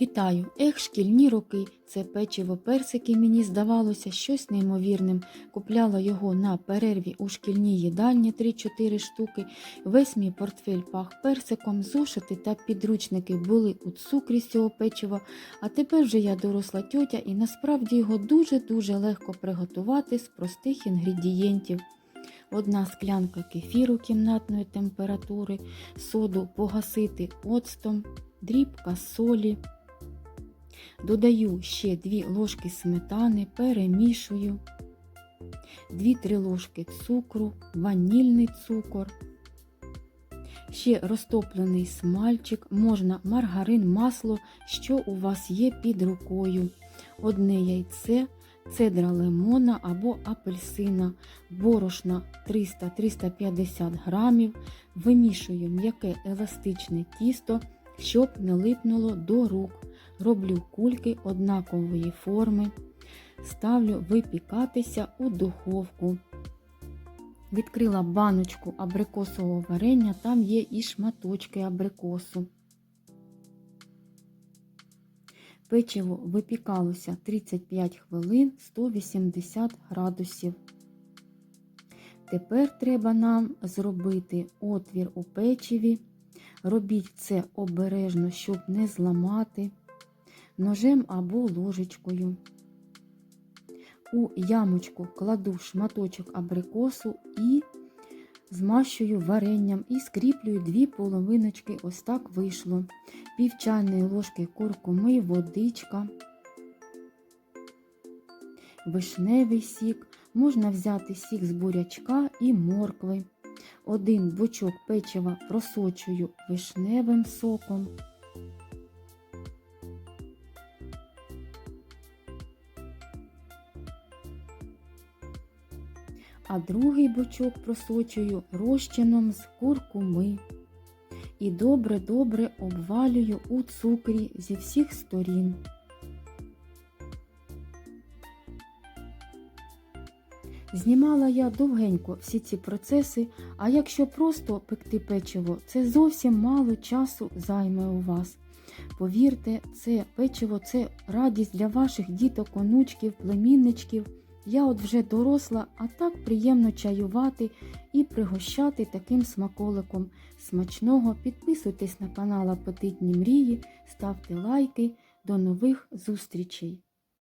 Вітаю! Ех, шкільні роки. Це печиво персики мені здавалося щось неймовірним. Купляла його на перерві у шкільній їдальні 3-4 штуки. Весь мій портфель пах персиком, зошити та підручники були у цукрі з цього печива. А тепер вже я доросла тьотя і насправді його дуже-дуже легко приготувати з простих інгредієнтів. Одна склянка кефіру кімнатної температури, соду погасити оцтом, дрібка солі. Додаю ще 2 ложки сметани, перемішую, 2-3 ложки цукру, ванільний цукор, ще розтоплений смальчик, можна маргарин, масло, що у вас є під рукою, одне яйце, цедра лимона або апельсина, борошна 300-350 грамів, вимішую м'яке еластичне тісто, щоб не липнуло до рук. Роблю кульки однакової форми, ставлю випікатися у духовку. Відкрила баночку абрикосового варення, там є і шматочки абрикосу. Печиво випікалося 35 хвилин 180 градусів. Тепер треба нам зробити отвір у печиві. Робіть це обережно, щоб не зламати ножем або ложечкою. У ямочку кладу шматочок абрикосу і змащую варенням і скріплюю дві половиночки, ось так вийшло. Пів чайної ложки куркуми, водичка, вишневий сік, можна взяти сік з бурячка і моркви. Один бочок печива просочую вишневим соком. А другий бочок просочую розчином з куркуми і добре-добре обвалюю у цукрі зі всіх сторін. Знімала я довгенько всі ці процеси, а якщо просто пекти печиво, це зовсім мало часу займе у вас. Повірте, це печиво це радість для ваших діток, онучків, племінничків. Я от вже доросла, а так приємно чаювати і пригощати таким смаколиком. Смачного підписуйтесь на канал Апетитні Мрії, ставте лайки. До нових зустрічей!